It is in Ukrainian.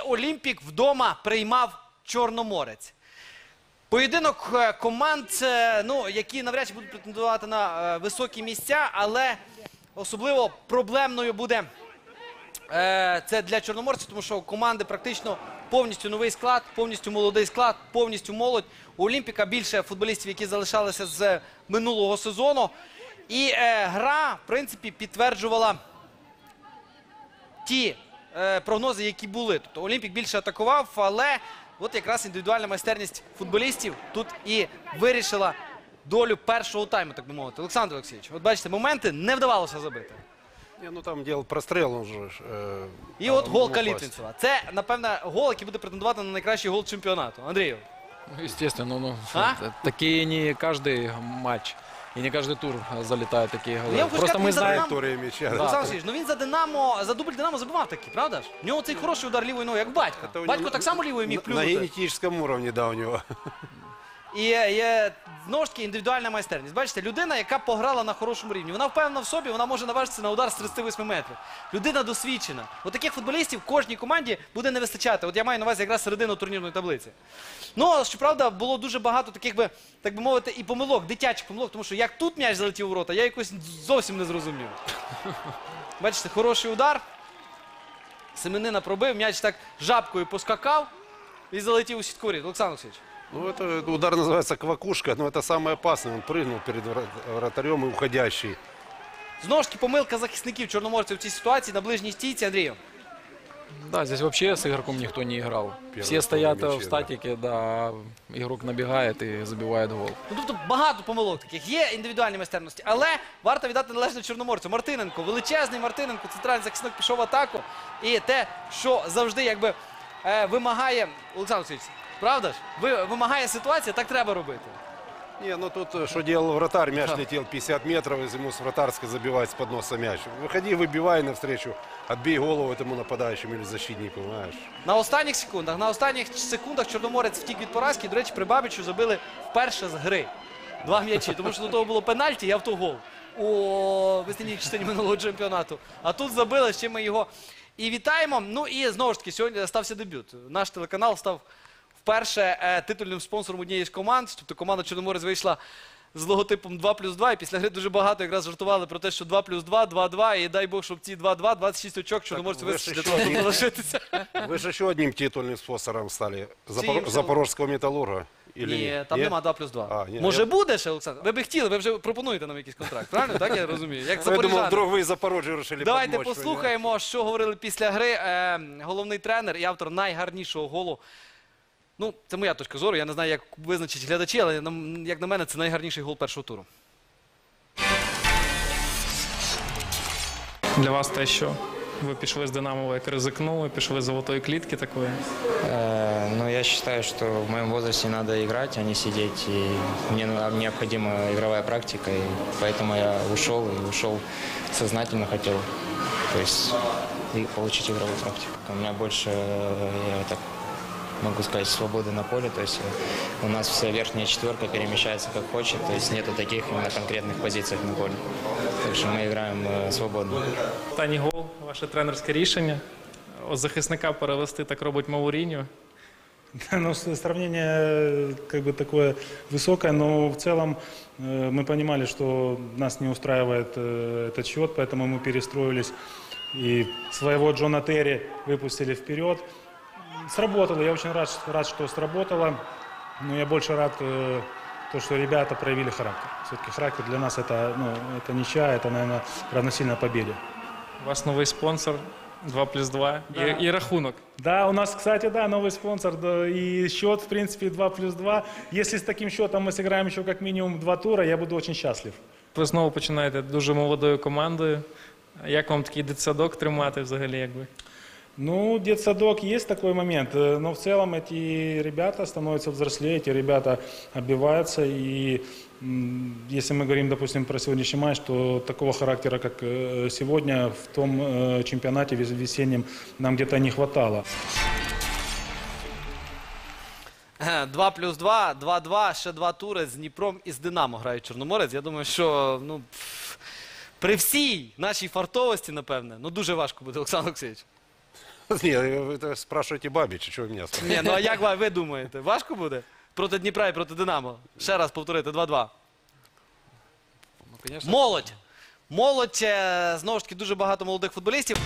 Олімпік вдома приймав Чорноморець. Поєдинок е, команд, е, ну, які навряд чи будуть претендувати на е, високі місця, але особливо проблемною буде це для чорноморців, тому що команди практично повністю новий склад, повністю молодий склад, повністю молодь. У Олімпіка більше футболістів, які залишалися з минулого сезону. І гра, в принципі, підтверджувала ті прогнози, які були. Тобто Олімпік більше атакував, але от якраз індивідуальна майстерність футболістів тут і вирішила долю першого тайму, так би мовити. Олександр Олексійович, от бачите, моменти не вдавалося забити. Не, ну там делал прострел, он же... э, І а, от мог гол упасть. Калітвінцева. Це, напевно, гол, який буде претендувати на найкращий гол чемпіонату. Андрію. Ну, естественно, ну, А? это- такие не каждый матч и не каждый тур залетают такие голы. Я вам хочу Просто сказати, мы він за знаем, Динамо- Траектория мяча. Олександр Олексійович, ну він за Динамо, за дубль Динамо забивав таки, правда ж? В нього цей хороший удар лівою ногою, як батько. Это у Батько него так само лівою міг на- На плюнути. генетическом уровне, да, у него. І є знову ж таки індивідуальна майстерність. Бачите, людина, яка пограла на хорошому рівні. Вона впевнена в собі, вона може наважитися на удар з 38 метрів. Людина досвідчена. От таких футболістів кожній команді буде не вистачати. От я маю на увазі якраз середину турнірної таблиці. Ну, щоправда, було дуже багато таких би, так би мовити, і помилок, дитячих помилок, тому що як тут м'яч залетів у ворота, я якось зовсім не зрозумів. Бачите, хороший удар. Семенина пробив, м'яч так жабкою поскакав і залетів у сітку воріт. Олександр Олексійович. Ну, это удар называется квакушка, но это самый опасный. Он прыгнул перед вра- вратарем и уходящий. Знову ж таки, помилка захисників чорноморців в цій ситуації на ближній стійці, Андрію. да, здесь вообще с игроком никто не играл. Первый, Все стоят второй э, в мячи, статике, да, а игрок набегает и забивает гол. Ну, тобто багато помилок таких. Є індивідуальні майстерності, але варто віддати належне чорноморцю. Мартиненко, величезний Мартиненко, центральний захисник пішов в атаку. І те, що завжди якби е, вимагає Олександр Олексійович, правда ж? Ви, вимагає ситуація, так треба робити. Не, ну тут э, что делал вратарь, мяч летел 50 метров, из ему с вратарской забивать с подноса мяч. Выходи, выбивай навстречу, отбей голову этому нападающему или защитнику, знаешь. На останніх секундах, на останніх секундах Чорноморець втік від поразки. До речі, при Бабічу забили вперше з гри. Два м'ячі, тому що до того було пенальті і автогол у весняній частині минулого чемпіонату. А тут забили, з чим ми його і вітаємо. Ну і знову ж таки, сьогодні стався дебют. Наш телеканал став вперше е, титульним спонсором однієї з команд. Тобто команда Чорноморець вийшла з логотипом 2 плюс 2. І після гри дуже багато якраз жартували про те, що 2 плюс 2, 2-2. І дай Бог, щоб ці 2-2, 26 очок Чорноморцю ви вистачить для ще того, щоб ні. залишитися. Вы же еще одним титульным спонсором стали. Запор- Чьим? Запорожского металлурга. Или Ні, нет? там Нет? нема 2 плюс 2. А, ні, Може я- буде ще, Олександр? Ви б хотіли, ви вже пропонуєте нам якийсь контракт, правильно? Так я розумію. Як Я думал, запоріжани. вдруг вы из Запорожья решили Давайте помочь, послухаємо, що говорили після гри е, головний тренер і автор найгарнішого голу. Ну, це моя точка зору. Я не знаю, як визначить глядачі, але на- як на мене, це найгарніший гол першого туру. Для вас те, що ви пішли з Динамо, як ризикнули, пішли з золотої клітки такої. Э, Но я считаю, что в моем возрасте надо играть, а не сидеть. И мне ну- необходима игровая практика, и поэтому я ушел и ушел сознательно хотел. То есть и получить игровую практику. У меня больше, э, я так могу сказать, свободы на поле. То есть э, у нас вся верхняя четверка перемещается как хочет. То есть нету таких именно конкретных позиций на поле. Так что мы играем э, свободно. Останній гол, ваше тренерське рішення. От захисника перевести так робить Мауріньо. Ну, с- сравнение э, как бы такое высокое, но в целом э, мы понимали, что нас не устраивает э, этот счет, поэтому мы перестроились и своего Джона Терри выпустили вперед. Сработало, я очень рад, рад что сработало, но я больше рад, э, то, что ребята проявили характер. Все-таки характер для нас это, ну, это ничья, это, наверное, равносильно победе. У вас новий спонсор 2 плюс 2 Да. і, і рахунок. Да, у нас, кстати, да, новый спонсор, да, и счет, в принципе, 2 плюс 2. Если с таким счетом мы сыграем еще как минимум два тура, я буду очень счастлив. Ви знову починаєте дуже молодою командою. Як вам такий дитсадок тримати взагалі? Якби? Ну, детсадок есть такой момент, э, но в целом эти ребята становятся взрослее, эти ребята отбиваются, и м, если мы говорим, допустим, про сегодняшний матч, то такого характера, как э, сегодня, в том э, чемпионате вес- весеннем нам где-то не хватало. 2 плюс 2, 2-2, ще два тури з Дніпром і з Динамо грають Чорноморець. Я думаю, що ну, пф, при всій нашій фартовості, напевне, ну дуже важко буде, Олександр Олексійович. Не, вы это спрашиваете Бабича, что вы меня спрашиваете? Ні, ну а як ви- ви думаєте? Важко буде? Проти Дніпра і проти Динамо. Ще раз повторити 2-2. Ну, конечно, Молодь. Молодь, е, знову ж таки, дуже багато молодих футболістів.